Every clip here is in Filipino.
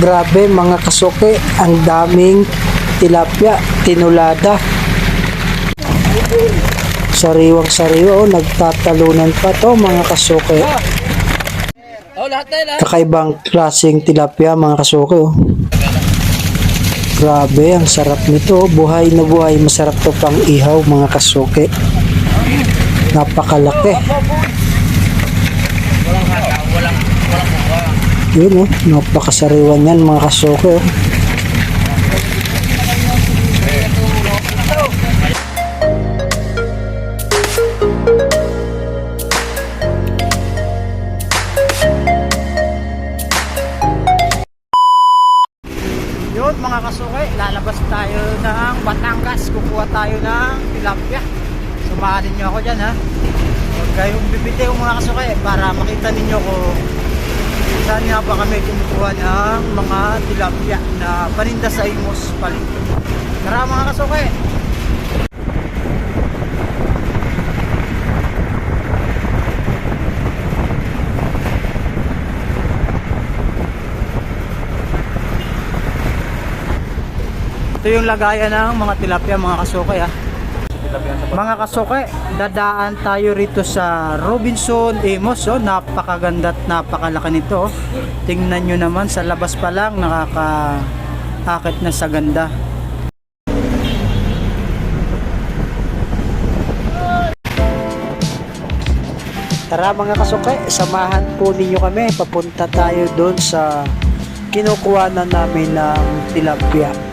Grabe mga kasuke, ang daming tilapia, tinulada. Sariwang sariwa, oh, nagtatalunan pa to mga kasuke. Oh, yun, Kakaibang klaseng tilapia mga kasuke. Oh. Grabe, ang sarap nito. oh. Buhay na buhay, masarap to pang ihaw mga kasuke. Napakalaki. Walang hata, walang, walang. Yun oh, napakasariwa niyan mga kasuke. Oh. Yun mga kasuke, lalabas tayo ng Batangas. Kukuha tayo ng tilapia. Sumali nyo ako dyan ha. Huwag kayong bibitiw mga kasuke para makita ninyo ko saan nga ba kami kumukuha ng mga tilapia na paninda sa Imos Palito. Tara mga kasuke! Ito yung lagayan ng mga tilapia mga kasuke ha. Mga kasuke, dadaan tayo rito sa Robinson Amos. Oh. Napakaganda at napakalaki nito. Tingnan nyo naman sa labas pa lang nakakaakit na sa ganda. Tara mga kasuke, samahan po ninyo kami. Papunta tayo doon sa kinukuha na namin ng tilapia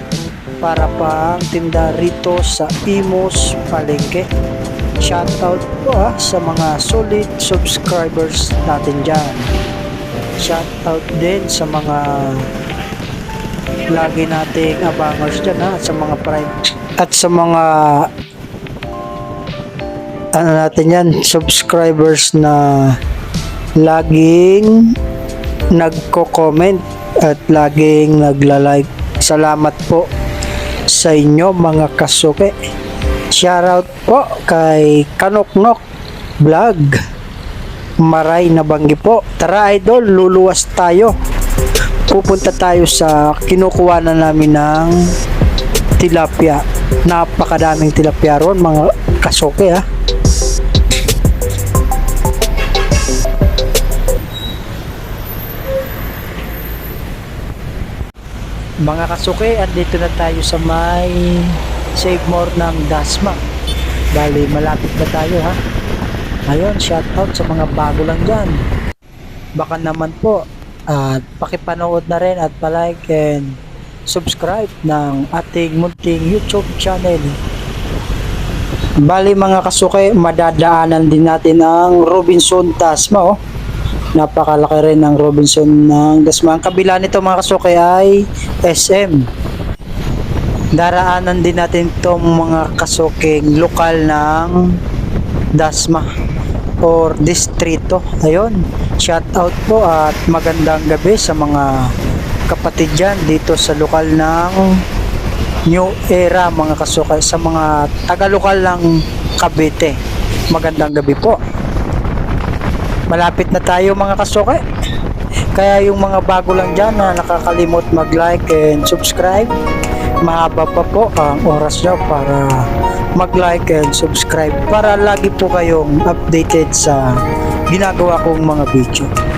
para pang tinda rito sa Imos Palengke. Shoutout po ah, sa mga solid subscribers natin dyan. Shoutout din sa mga lagi nating abangers dyan ha, sa mga prime at sa mga ano natin yan, subscribers na laging nagko-comment at laging nagla-like. Salamat po sa inyo mga kasuke. Shoutout po kay Kanoknok Vlog. Maray na banggi po. Tara idol, luluwas tayo. Pupunta tayo sa kinukuha na namin ng tilapia. Napakadaming tilapia ron mga kasuke ha. Mga kasuke, andito na tayo sa may Save More ng Dasma. Bali, malapit na tayo ha. Ayun, shoutout sa mga bago lang dyan. Baka naman po, at pakipanood na rin at palike and subscribe ng ating munting YouTube channel. Bali mga kasuke, madadaanan din natin ang Robinson Dasma oh napakalaki rin ng Robinson ng Dasma. Ang kabila nito mga kasuke ay SM. Daraanan din natin itong mga kasuking lokal ng Dasma or distrito. Ayun, shout out po at magandang gabi sa mga kapatid dyan dito sa lokal ng New Era mga kasuke sa mga taga-lokal ng Cavite. Magandang gabi po malapit na tayo mga kasuke kaya yung mga bago lang dyan na nakakalimot mag like and subscribe mahaba pa po ang oras nyo para mag like and subscribe. Para lagi po kayong updated sa ginagawa kong mga video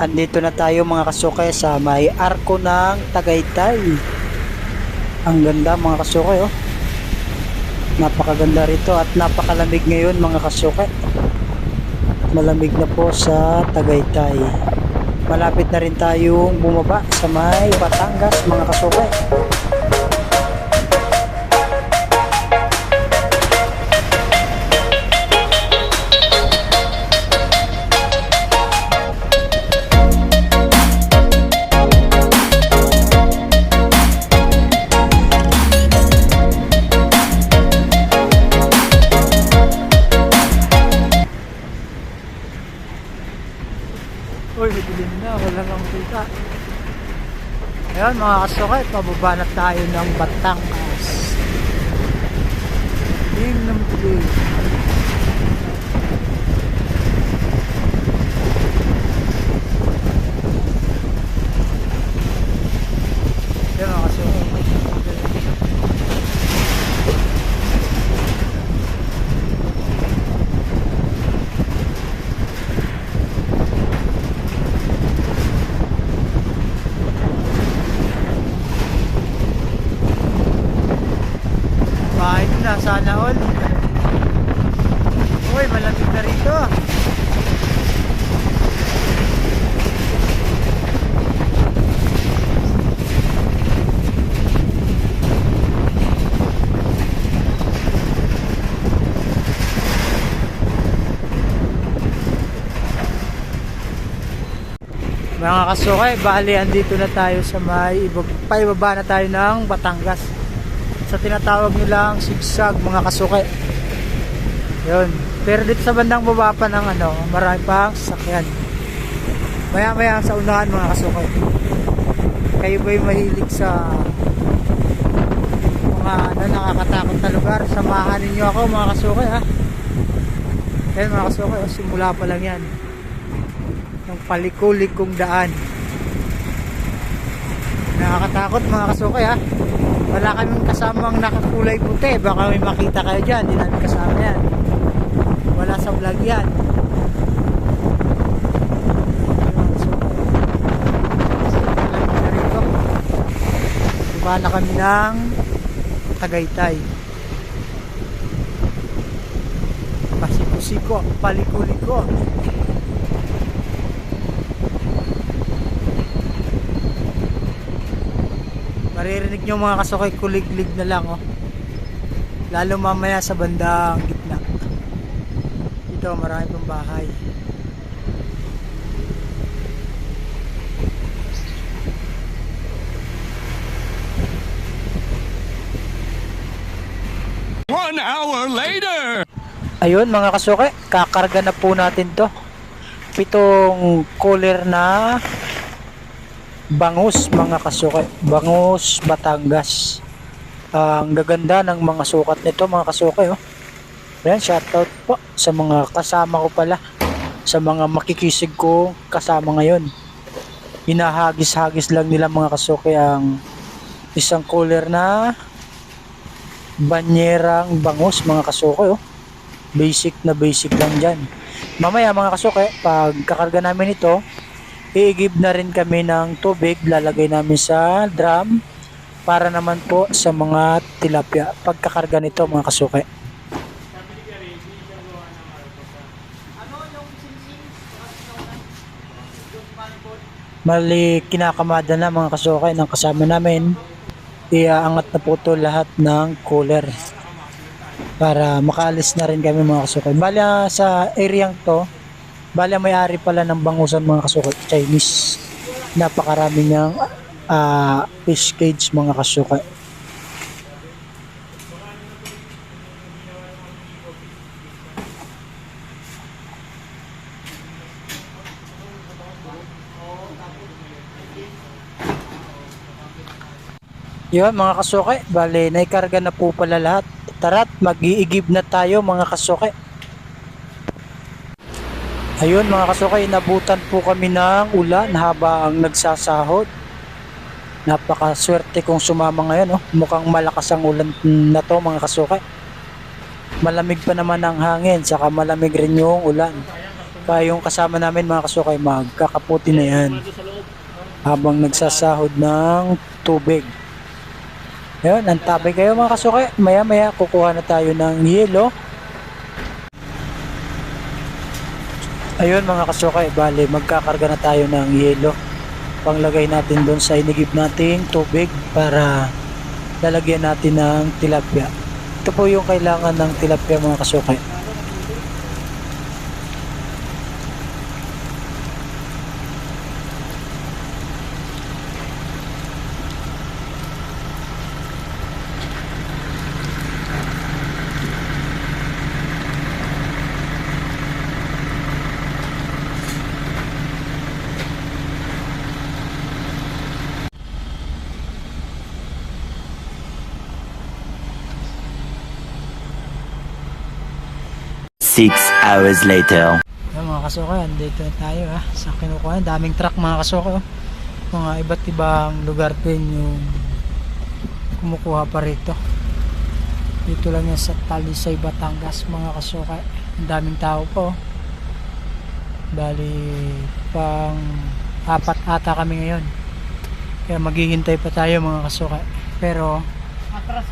Andito na tayo mga kasuke sa may arko ng Tagaytay. Ang ganda mga kasuke oh. Napakaganda rito at napakalamig ngayon mga kasuke. Malamig na po sa Tagaytay. Malapit na rin tayong bumaba sa may Batangas mga kasuke. Uy, madilim na. Wala nang kita. Ayan mga kasukay, pababa na tayo ng Batangas. Dilim ng dilim. Ayan mga kasukay. Bahay na, sana all. Uy, malamig na rito. Mga kasukay, bali andito na tayo sa may ibab, paibaba na tayo ng Batangas sa tinatawag nilang sigsag mga kasukay. Yun. Pero dito sa bandang baba pa ng ano, marami pang sasakyan. Maya maya sa unahan mga kasukay. Kayo ba'y mahilig sa mga ano, nakakatakot na lugar? Samahan ninyo ako mga kasukay ha. Ayan mga kasukay, oh, simula pa lang yan. Ng palikulikong daan. Nakakatakot mga kasukay ha. Wala kaming kasamang nakakulay puti. Baka may makita kayo dyan. Hindi namin kasama yan. Wala sa vlog yan. Diba na kami ng Tagaytay. Pasiko-siko, palikuliko. Maririnig nyo mga kasukay kuliglig na lang oh. Lalo mamaya sa bandang gitna. Dito marami pang bahay. One hour later! Ayun mga kasukay, kakarga na po natin to. Pitong cooler na bangus mga kasukay. Bangus Batangas. Ah, ang gaganda ng mga sukat nito mga kasukay. Oh. Ayan, shoutout po sa mga kasama ko pala. Sa mga makikisig ko kasama ngayon. Hinahagis-hagis lang nila mga kasukay ang isang cooler na banyerang bangus mga kasukay. Oh basic na basic lang dyan. Mamaya mga kasuke, pag kakarga namin ito, iigib na rin kami ng tubig, lalagay namin sa drum para naman po sa mga tilapia. Pagkakarga nito mga kasuke. Mali kinakamada na mga kasuke ng kasama namin. Iaangat na po ito lahat ng cooler para makaalis na rin kami mga kasukay. Bali ah, sa area to, ang may-ari pala ng bangusan mga kasukay, Chinese. Napakarami niyang ah, fish cage mga kasukay. Yun mga kasukay, bali naikarga na po pala lahat. Tara't mag-iigib na tayo mga kasukay. Ayun mga kasukay, nabutan po kami ng ulan habang nagsasahod. Napakaswerte kong sumama ngayon. Oh. Mukhang malakas ang ulan na to mga kasukay. Malamig pa naman ang hangin, saka malamig rin yung ulan. Kaya yung kasama namin mga kasukay, magkakaputi na yan. Habang nagsasahod ng tubig. Ayun, antabay kayo mga kasukay. Maya maya kukuha na tayo ng yelo. Ayun mga kasukay, bali magkakarga na tayo ng yelo. Panglagay natin doon sa inigib nating tubig para lalagyan natin ng tilapia. Ito po yung kailangan ng tilapia mga kasukay. Six hours later. Ayan mga kasuko, dito na tayo ha. Sa kinukuha, daming truck mga kasuko. Mga iba't ibang lugar din yung kumukuha pa rito. Dito lang yan sa Talisay, Batangas mga kasuko. Ang daming tao po. Bali, pang apat ata kami ngayon. Kaya maghihintay pa tayo mga kasuka. Pero,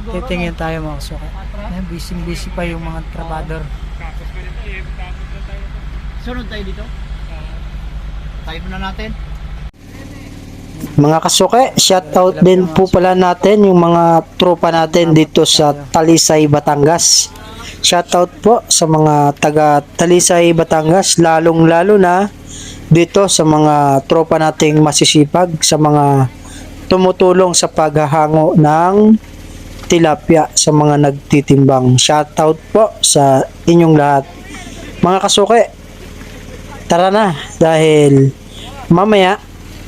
titingin tayo mga kasuka. Ayan, busy busy pa yung mga trabador. Sunod tayo dito? Tayo na natin. Mga kasuke, shoutout din po pala natin yung mga tropa natin dito sa Talisay, Batangas. Shoutout po sa mga taga Talisay, Batangas, lalong lalo na dito sa mga tropa nating masisipag, sa mga tumutulong sa paghahango ng tilapia sa mga nagtitimbang. Shoutout po sa inyong lahat. Mga kasuke, tara na dahil mamaya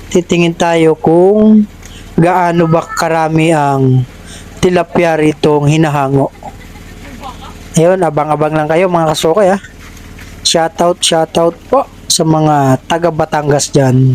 titingin tayo kung gaano ba karami ang tilapia ritong hinahango. Ayun, abang-abang lang kayo mga kasuke ha. Shoutout, shoutout po sa mga taga Batangas dyan.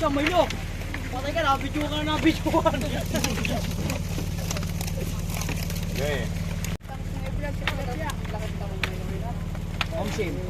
Siya, Milo! Patay ka na, video ka na, video ka na. Omsim. Okay,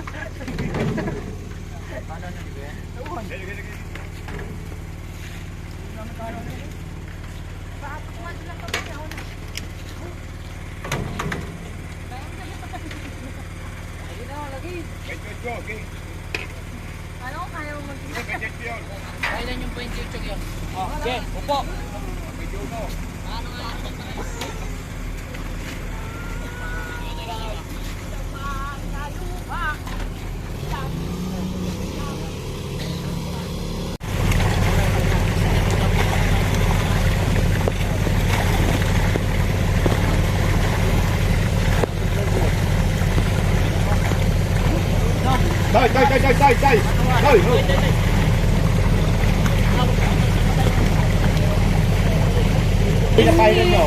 Rin nyo.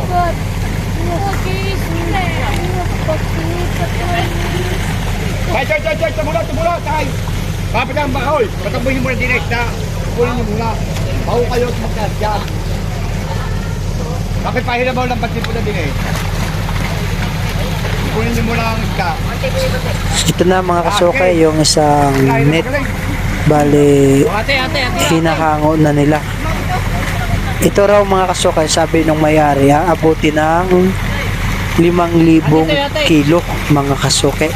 Tay, tay, tay, tay, tumula, tumula, tay. Kapit ang bahoy. Patabuhin mo na direct na. Kunin nyo muna. Baho kayo at magkas dyan. Bakit pahirabaw lang pati po na din eh? Kunin nyo muna ang isda. Ito na mga kasuke, yung isang net. Bali, hinahango na nila. Ito raw mga kasuke, sabi nung may-ari, aabuti ng 5,000 kilo mga kasuke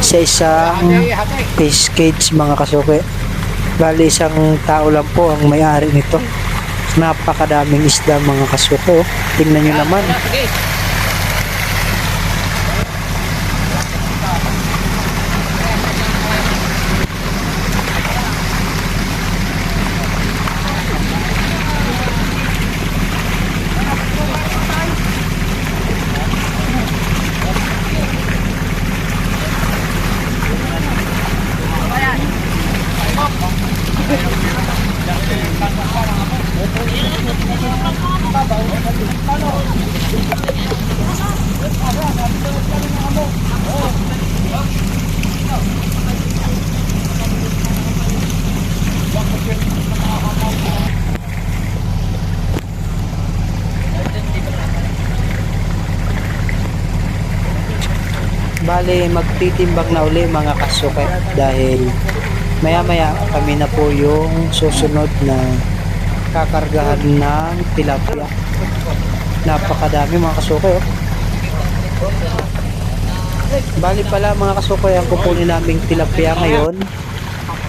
sa isang fish cage mga kasuke. Bali isang tao lang po ang may-ari nito. Napakadaming isda mga kasuko. Tingnan nyo naman. Bale, magtitimbang na uli mga kasuke dahil maya maya kami na po yung susunod na kakargahan ng tilapia. Napakadami mga kasuke. Oh. Bali pala mga kasuke, ang kukunin naming tilapia ngayon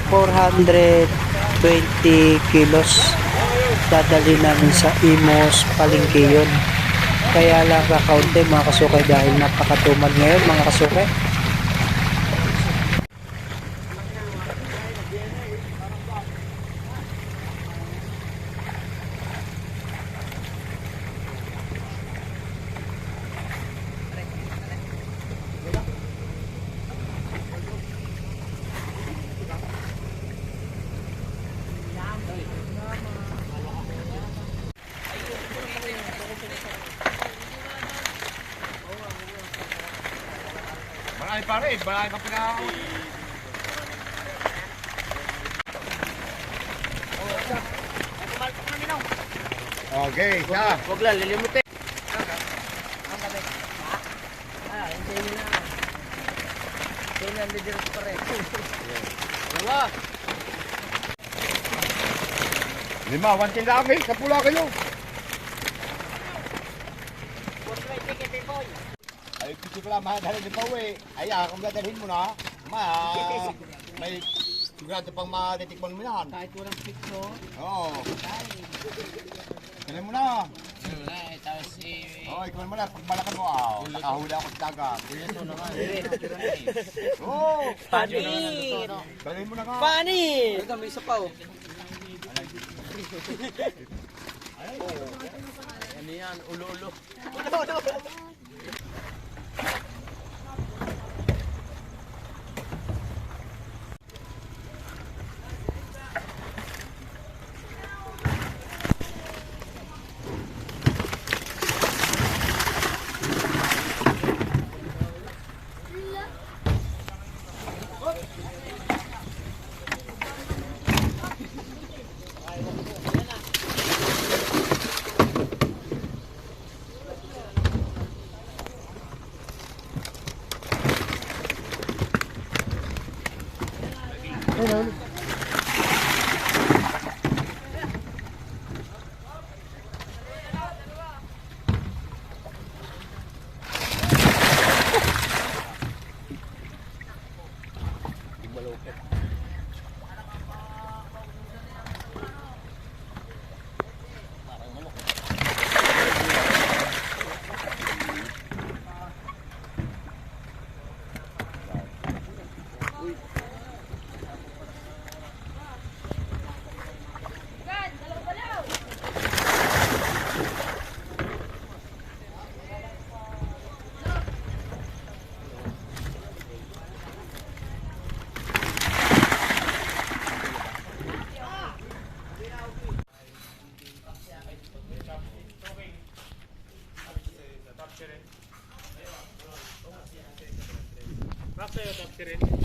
420 kilos dadali namin sa Imos Palengke yun. Kaya lang kakaunti mga kasukay dahil napakatumad ngayon mga kasukay. Marami pa rin, marami pa pinaka... Okay, isa. Huwag lang, lilimutin. Lima, one tin lang eh, sa pula kayo. Ay, mahadali din pa uwi. Ay, ah, kung dadalhin mo na, ma, may sigurado pang matitikman mo yan. Kahit walang picture. Oo. Dalhin mo na. Wala, tapos eh... Oo, ikaw mo na, pag malakan mo, ah, nakahuli ako sa dagat. Ito naman. Oo, Panit! dalhin mo na nga. Panit! Ito, may isa pa oh. Ano yan? Ulo-ulo. Sa'yo.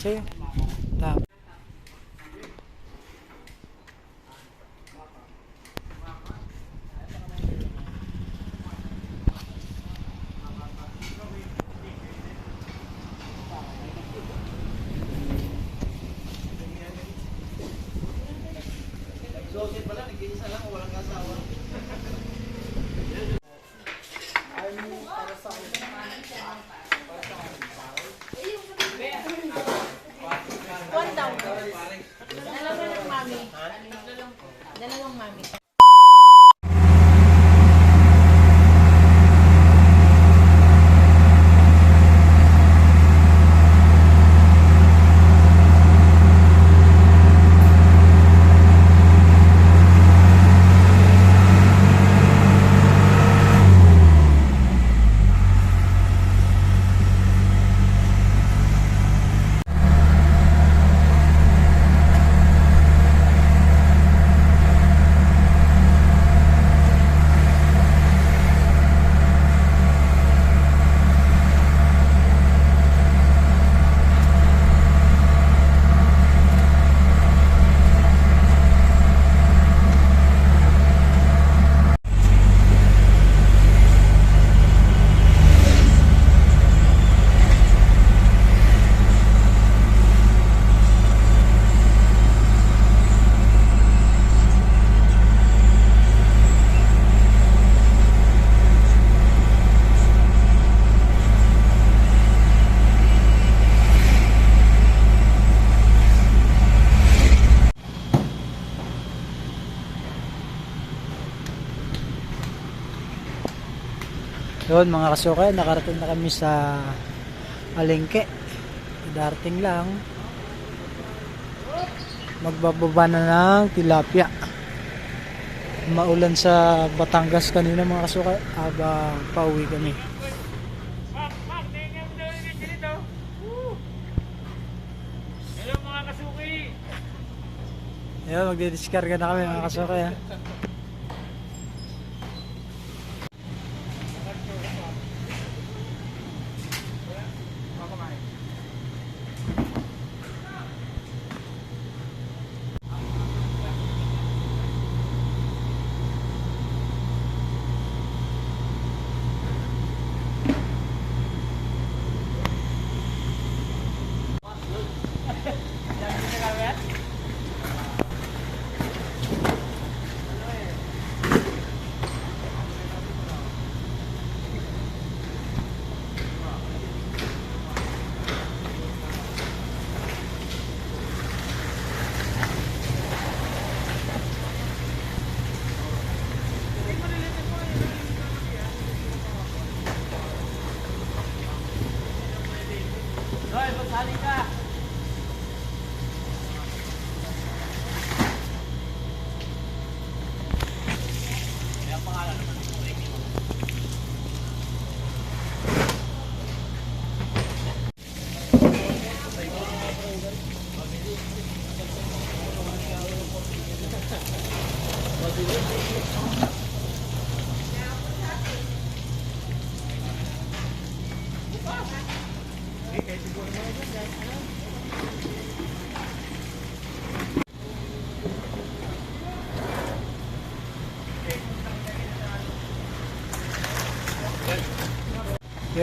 Sí. Yun mga kasukay, nakarating na kami sa Alengke. Darating lang. Magbababa na ng tilapia. Maulan sa Batangas kanina mga kasukay habang pauwi kami. Hello mga kasuki! Ayun, magdidiskarga na kami mga kasukay ha.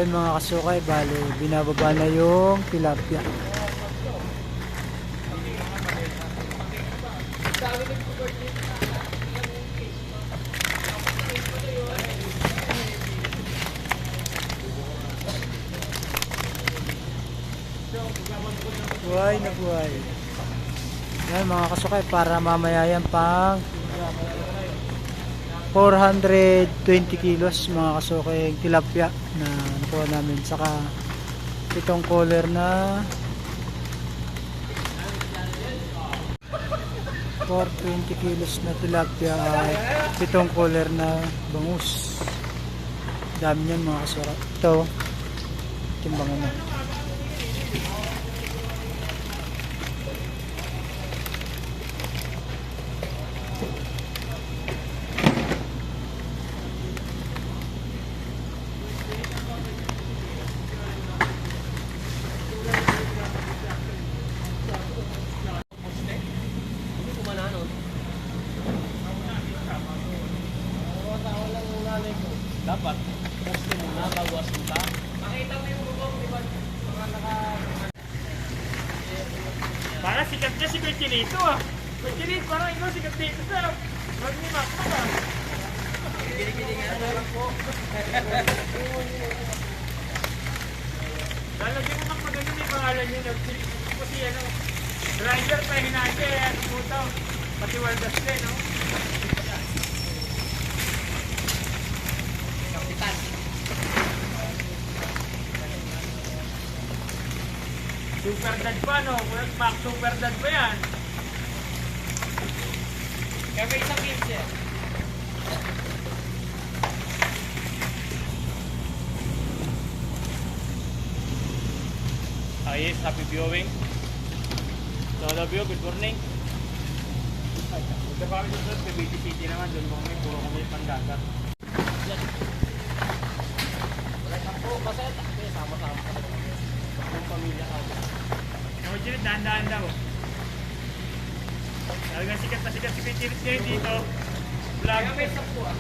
Yun mga kasukay, bali, binababa na yung tilapia. Buhay na buhay. Yan mga kasukay, para mamaya yan pang 420 kilos mga kasukay tilapia na nakuha namin. Saka itong collar na 420 kilos na tilapia at itong collar na bangus. Dami yan mga kasukay. Ito, timbangan na. Parang sikat niya si Kuya Chinito ah. Kuya Chinito, parang ikaw sikat dito sa vlog ni Mac ah. Lalagyan mo Mac maganda may pangalan niya. Nag- Kasi ano, driver pa hinake, puto. Pati waldas din, no? Super dad pa, no? Kuya Mac, super dad pa yan. May isang games yan. Ah yes, happy viewing. So, of you, good morning. Ay, Punta pa kami doon sa City naman, doon mo kami, puro kami pandagat. Wala kang po, kasi sama-sama ng pamilya ka. Ako dyan, dahan-dahan daw. Talagang sikat na sikat si Pichirit ngayon dito. Vlog. Kaya may sakto ah.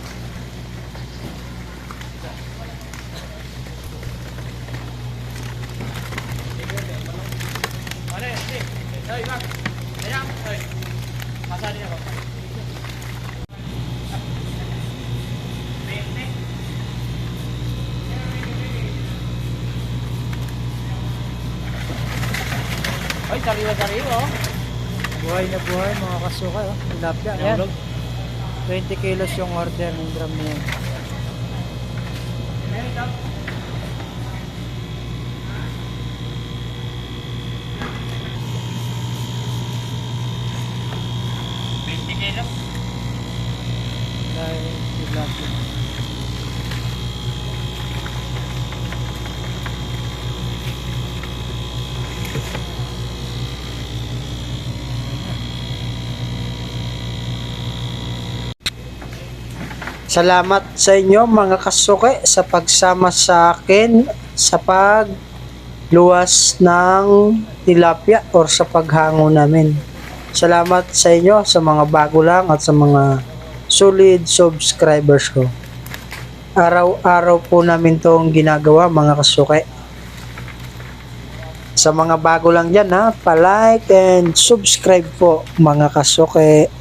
Buhay mga kasukay. Oh. Tilapia. Ayan. 20 kilos yung order ng drum na yan. Meron ka Salamat sa inyo mga kasuke sa pagsama sa akin sa pagluwas ng tilapia or sa paghango namin. Salamat sa inyo sa mga bago lang at sa mga solid subscribers ko. Araw-araw po namin tong ginagawa mga kasuke. Sa mga bago lang dyan ha, pa-like and subscribe po mga kasuke.